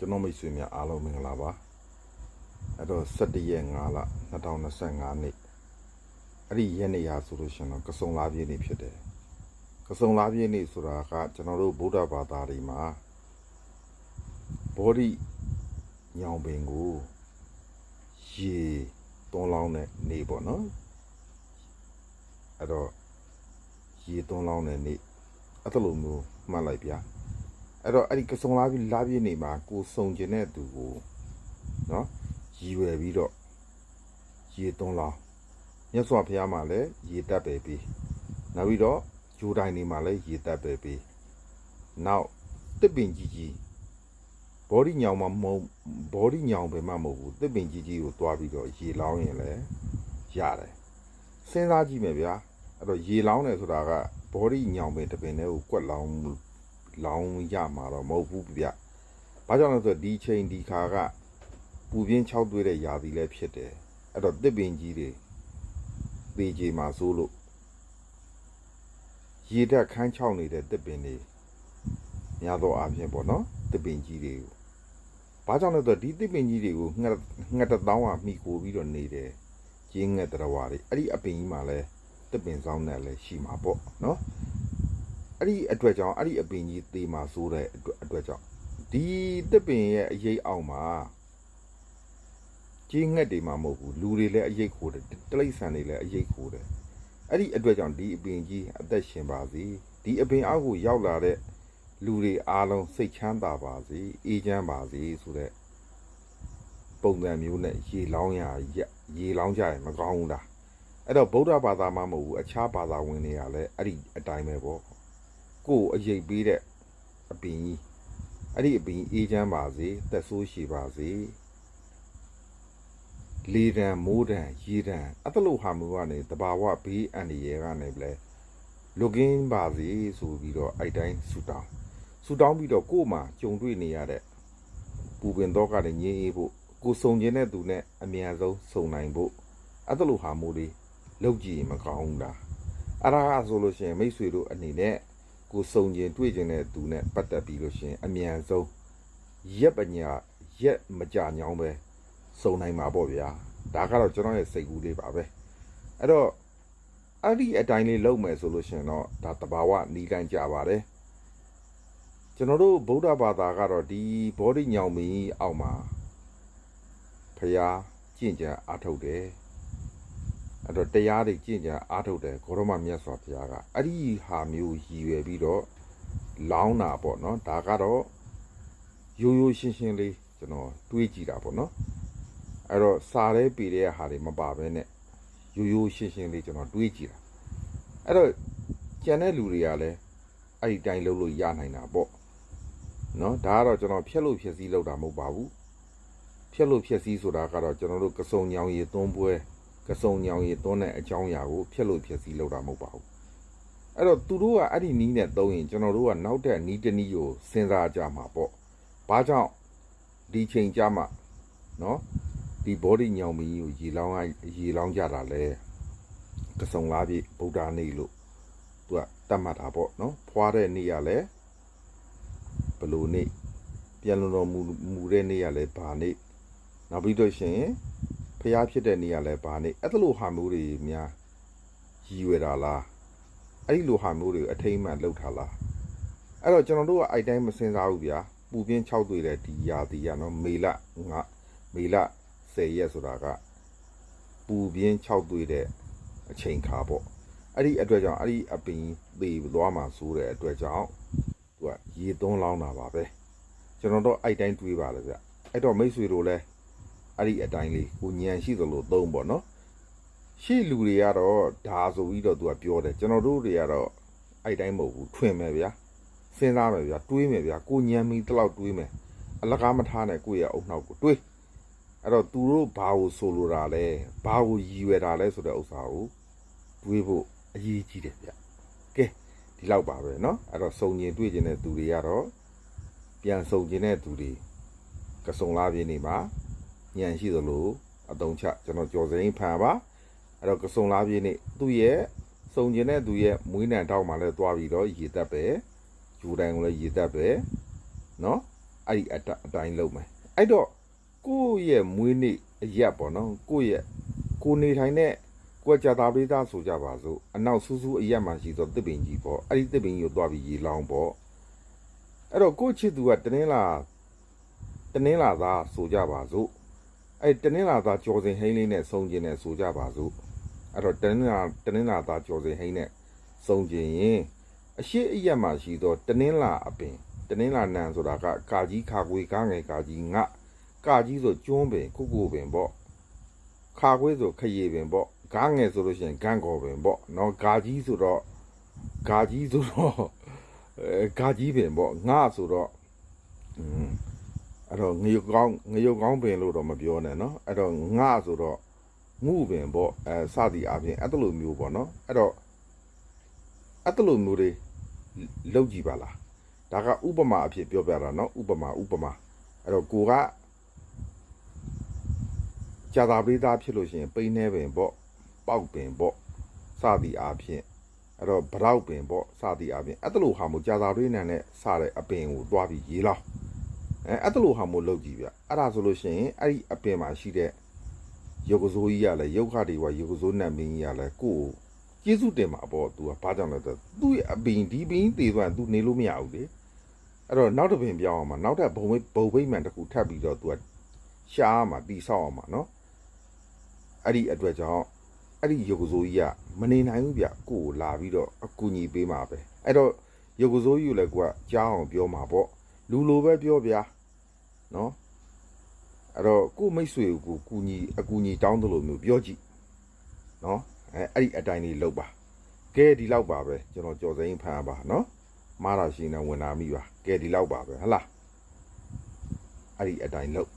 ကျွန်တော်မိတ်ဆွေများအားလုံးမင်္ဂလာပါအဲ့တော့17ရက်5လ2025နှစ်အဲ့ဒီရက်နေ့ဟာဆိုလို့ရှိရင်တော့ကစုံလာပြည့်နေ့ဖြစ်တယ်ကစုံလာပြည့်နေ့ဆိုတာကကျွန်တော်တို့ဗုဒ္ဓဘာသာတွေမှာဘောဓိညောင်ပင်ကိုရေသွန်းလောင်းတဲ့နေ့ပေါ့နော်အဲ့တော့ရေသွန်းလောင်းတဲ့နေ့အဲ့လိုမျိုးမှတ်လိုက်ဗျာ အဲ့တော့အဲ့ဒီကစုံလာပြီးလာပြည့်နေမှာကိုစုံကျင်တဲ့သူကိုနော်ရည်ရွယ်ပြီးတော့ရေသွန်းလောင်းမြတ်စွာဘုရားမှာလည်းရေတက်ပဲပြီးနောက်ပြီးတော့ဂျိုတိုင်းနေမှာလည်းရေတက်ပဲပြီးနောက်တစ်ပင်ကြီးကြီးဘောဒီညောင်မှာမဟုတ်ဘောဒီညောင်ပဲမှမဟုတ်ဘူးတစ်ပင်ကြီးကြီးကိုတွားပြီးတော့ရေလောင်းရင်လည်းရတယ်စဉ်းစားကြည့်မယ်ဗျာအဲ့တော့ရေလောင်းတယ်ဆိုတာကဘောဒီညောင်ပဲတစ်ပင်နဲ့ကိုကွက်လောင်း လောင်းရမှာတော့မဟုတ်ဘူးဗျ။ဘာကြောင့်လဲဆိုတော့ဒီချိန်ဒီခါကပူပြင်း6သွေးတဲ့ຢာသီလည်းဖြစ်တယ်။အဲ့တော့တစ်ပင်ကြီးတွေသေကြီးမှာစိုးလို့ရေတက်ခန်းချောင်းနေတဲ့တစ်ပင်တွေများသောအားဖြင့်ပေါ့နော်တစ်ပင်ကြီးတွေကိုဘာကြောင့်လဲဆိုတော့ဒီတစ်ပင်ကြီးတွေကိုငှက်ငှက်တစ်တောင်းကမိကိုပြီးတော့နေတယ်ကျင်းငှက်တရဝါတွေအဲ့ဒီအပင်ကြီးမှာလဲတစ်ပင်ဆောင်နဲ့လည်းရှိမှာပေါ့နော် အဲ့ဒီအတွက်ကြောင့်အဲ့ဒီအပင်ကြီးသေးမှာစိုးတဲ့အတွက်အတွက်ကြောင့်ဒီတစ်ပင်ရဲ့အရေးအောင်မှာကြီးငှက်တွေမှာမဟုတ်ဘူးလူတွေလည်းအရေးခိုးတယ်တလိษံတွေလည်းအရေးခိုးတယ်အဲ့ဒီအတွက်ကြောင့်ဒီအပင်ကြီးအသက်ရှင်ပါစေဒီအပင်အောက်ကိုရောက်လာတဲ့လူတွေအားလုံးစိတ်ချမ်းသာပါစေအေးချမ်းပါစေဆိုတဲ့ပုံစံမျိုးနဲ့ရေလောင်းရရေလောင်းကြရင်မကောင်းဘူးလားအဲ့တော့ဗုဒ္ဓဘာသာမှမဟုတ်ဘူးအခြားဘာသာဝင်တွေကလည်းအဲ့ဒီအတိုင်းပဲပေါ့ ကိုယ်အရေးပေးတဲ့အပင်ကြီးအဲ့ဒီအပင်အေးချမ်းပါစေသက်ဆိုးရှိပါစေလေတံမိုးတံရေတံအတလို့ဟာမျိုးကနေတဘာဝဘေးအန္တရာယ်ကနေပဲလုကင်းပါစေဆိုပြီးတော့အဲ့တိုင်းဆူတောင်းဆူတောင်းပြီးတော့ကိုယ်မှာကြုံတွေ့နေရတဲ့ပူပင်တော့ကလည်းငြင်းအေးဖို့ကိုယ်စုံကျင်တဲ့သူနဲ့အမြန်ဆုံးစုံနိုင်ဖို့အတလို့ဟာမျိုးလေးလောက်ကြည့်ရင်မကောင်းဘူးလားအဲ့ဒါကဆိုလို့ရှိရင်မိတ်ဆွေတို့အနေနဲ့ ကိုစုံကျင်တွေ့ကျင်တဲ့သူနဲ့ပတ်သက်ပြီးလို့ရှရင်အမြန်ဆုံးရက်ပညာရက်မကြညောင်းပဲစုံနိုင်မှာပေါ့ဗျာဒါကတော့ကျွန်တော်ရဲ့စိတ်ကူးလေးပါပဲအဲ့တော့အဲ့ဒီအတိုင်းလေးလုပ်မယ်ဆိုလို့ရှရင်တော့ဒါတဘာဝနီးတိုင်းကြပါတယ်ကျွန်တော်တို့ဗုဒ္ဓဘာသာကတော့ဒီဘောဓိညောင်မင်းအောက်မှာဖျားကျင့်ကြံအားထုတ်တယ် အဲ့တော့တရားတွေကျင့်ကြံအားထုတ်တယ်ဂေါရမမြတ်စွာဘုရားကအဲ့ဒီဟာမျိုးရည်ရွယ်ပြီးတော့လောင်းတာပေါ့နော်ဒါကတော့ရိုးရိုးရှင်းရှင်းလေးကျွန်တော်တွေးကြည့်တာပေါ့နော်အဲ့တော့စားရဲပေတဲ့ဟာတွေမပါဘဲနဲ့ရိုးရိုးရှင်းရှင်းလေးကျွန်တော်တွေးကြည့်တာအဲ့တော့ကြံတဲ့လူတွေကလည်းအဲ့ဒီတိုင်းလုပ်လို့ရနိုင်တာပေါ့နော်ဒါကတော့ကျွန်တော်ဖြက်လို့ဖြက်စည်းလုပ်တာမဟုတ်ပါဘူးဖြက်လို့ဖြက်စည်းဆိုတာကတော့ကျွန်တော်တို့ကစုံညောင်ရည်သွန်းပွဲ ကစုံညောင်ရည်သွန်းတဲ့အကြောင်းအရာကိုဖျက်လို့ဖျက်ဆီးလုပ်တာမဟုတ်ပါဘူးအဲ့တော့သူတို့ကအဲ့ဒီနီးနဲ့သုံးရင်ကျွန်တော်တို့ကနောက်တဲ့နီးတစ်နီးကိုစဉ်းစားကြမှာပေါ့ဘာကြောင့်ဒီချိန်ကြမှာနော်ဒီ body ညောင်မီကိုရေလောင်းရေလောင်းကြတာလဲကစုံလားပြည့်ဗုဒ္ဓနေ့လို့သူကတတ်မှတ်တာပေါ့နော်ဖွာတဲ့နေ့ကလည်းဘလို့နေ့ပြန်လုံတော်မူမူတဲ့နေ့ကလည်းဘာနေ့နောက်ပြီးတော့ရှင် ဖျားဖြစ်တဲ့နေရာလဲဘာနေအဲ့လိုဟာမျိုးတွေများရည်ရွယ်တာလားအဲ့ဒီလိုဟာမျိုးတွေအထိမ့်မှန်လောက်ထားလားအဲ့တော့ကျွန်တော်တို့ကအဲ့တိုင်းမစင်စားဘူးဗျာပူပြင်း6တွေ့တဲ့ဒီရာသီကနော်မေလငါမေလ10ရက်ဆိုတာကပူပြင်း6တွေ့တဲ့အချိန်ခါပေါ့အဲ့ဒီအတွက်ကြောင့်အဲ့ဒီအပင်သေသွားမှာဆိုတဲ့အတွက်ကြောင့်သူကရေသွန်းလောင်းတာပါပဲကျွန်တော်တို့အဲ့တိုင်းတွေးပါလေဗျအဲ့တော့မိတ်ဆွေတို့လည်း အဲ့ဒီအတိုင်းလေးကိုညံရှိသလိုသုံးပေါ့နော်ရှေ့လူတွေကတော့ဒါဆိုပြီးတော့သူကပြောတယ်ကျွန်တော်တို့တွေကတော့အဲ့တိုင်းမဟုတ်ဘူးထွင်မယ်ဗျာစဉ်းစားမယ်ဗျာတွေးမယ်ဗျာကိုညံမီတလောက်တွေးမယ်အလကားမထားနဲ့ကိုယ့်ရဲ့အုံနောက်ကိုတွေးအဲ့တော့သူတို့ဘာကိုဆိုလိုတာလဲဘာကိုရည်ရွယ်တာလဲဆိုတဲ့ဥစ္စာကိုတွေးဖို့အရေးကြီးတယ်ဗျကဲဒီလောက်ပါပဲเนาะအဲ့တော့စုံကျင်တွေ့ကျင်တဲ့သူတွေကတော့ပြန်စုံကျင်တဲ့သူတွေကစုံလာပြင်းနေပါ ညံရှိသလိုအတုံးချကျွန်တော်ကြော်စရင်ဖန်ပါအဲ့တော့ကစုံလားပြည့်နေ့သူ့ရဲ့စုံကျင်တဲ့သူရဲ့မွေးနံတောက်မှလည်းသွားပြီးတော့ရေတက်ပဲယူတိုင်းကိုလည်းရေတက်ပဲเนาะ အဲ့ဒီအတအတိုင်းလုပ်မယ်အဲ့တော့ကိုယ့်ရဲ့မွေးနေ့အရက်ပေါ့နော်ကိုယ့်ရဲ့ကိုနေထိုင်တဲ့ကိုယ်ကြတာပိသားဆိုကြပါစို့အနောက်ဆူးဆူးအရက်မှရှိသောတစ်ပင်ကြီးပေါ့အဲ့ဒီတစ်ပင်ကြီးကိုသွားပြီးရေလောင်းပေါ့အဲ့တော့ကိုယ့်ချစ်သူကတနင်္လာတနင်္လာသားဆိုကြပါစို့ အဲ့တနင်္လာသားကြော်စင်ဟိန်းလေးနဲ့စုံကျင်နဲ့ဆိုကြပါစို့အဲ့တော့တနင်္လာတနင်္လာသားကြော်စင်ဟိန်းနဲ့စုံကျင်ရင်အရှိအရက်မှရှိသောတနင်္လာအပင်တနင်္လာနံဆိုတာကကာကြီးခါကွေကားငယ်ကာကြီးငကာကြီးဆိုကျွန်းပင်ကုတ်ကိုပင်ပေါ့ခါကွေဆိုခရီပင်ပေါ့ကားငယ်ဆိုလို့ရှိရင်ဂန်းကော်ပင်ပေါ့နော်ဂါကြီးဆိုတော့ဂါကြီးဆိုတော့အဲဂါကြီးပင်ပေါ့ငါဆိုတော့อืม အဲ့တော့ငရုတ်ကောင်းငရုတ်ကောင်းပင်လို့တော့မပြောနဲ့နော်အဲ့တော့ငါဆိုတော့ငုပင်ပေါ့အဲစသည်အပြင်အဲ့တလိုမျိုးပေါ့နော်အဲ့တော့အဲ့တလိုမျိုးတွေလောက်ကြည့်ပါလားဒါကဥပမာအဖြစ်ပြောပြတာနော်ဥပမာဥပမာအဲ့တော့ကိုကကြာတာပရိသားဖြစ်လို့ရှိရင်ပိန်းနေပင်ပေါ့ပေါက်ပင်ပေါ့စသည်အပြင်အဲ့တော့ဗရောက်ပင်ပေါ့စသည်အပြင်အဲ့တလိုဟာမျိုးကြာတာပရိနံနဲ့စတဲ့အပင်ကိုသွားပြီးရေးလောက် အဲအဲ့တလို့ဟာမို့လောက်ကြည့်ဗျအဲ့ဒါဆိုလို့ရှိရင်အဲ့ဒီအပင်မှာရှိတဲ့ရုပ်ကစိုးကြီးရလဲရုပ်ခတွေဝရုပ်ကစိုးနတ်မင်းကြီးရလဲကိုကို ကျေးဇူးတင်မှာပေါ့ तू ကဘာကြောင့်လဲဆိုတော့သူ့ရဲ့အပင်ဒီပင်တည်သွားရင် तू နေလို့မရဘူးလေအဲ့တော့နောက်တစ်ပင်ပြောင်းအောင်မှာနောက်ထပ်ဘုံဘိတ်ဘုံဘိတ်မှန်တစ်ခုထပ်ပြီးတော့ तू ကရှားအောင်မှာတီဆောက်အောင်မှာနော်အဲ့ဒီအတွက်ကြောင့်အဲ့ဒီရုပ်ကစိုးကြီးကမနေနိုင်ဘူးဗျကိုကိုလာပြီးတော့အကူညီပေးမှာပဲအဲ့တော့ရုပ်ကစိုးကြီးကိုလည်းကိုကကြားအောင်ပြောမှာပေါ့လူလိုပဲပြောဗျာ နော်အဲ့တော့ကိုမိတ်ဆွေကိုကူညီအကူညီတောင်းတယ်လို့မျိုးပြောကြည့်နော်အဲအဲ့ဒီအတိုင်းလေးလောက်ပါကဲဒီလောက်ပါပဲကျွန်တော်ကြော်စိမ်းဖမ်းပါနော်မားတာရှိနေဝင်လာမိပါကဲဒီလောက်ပါပဲဟဟလားအဲ့ဒီအတိုင်းလောက်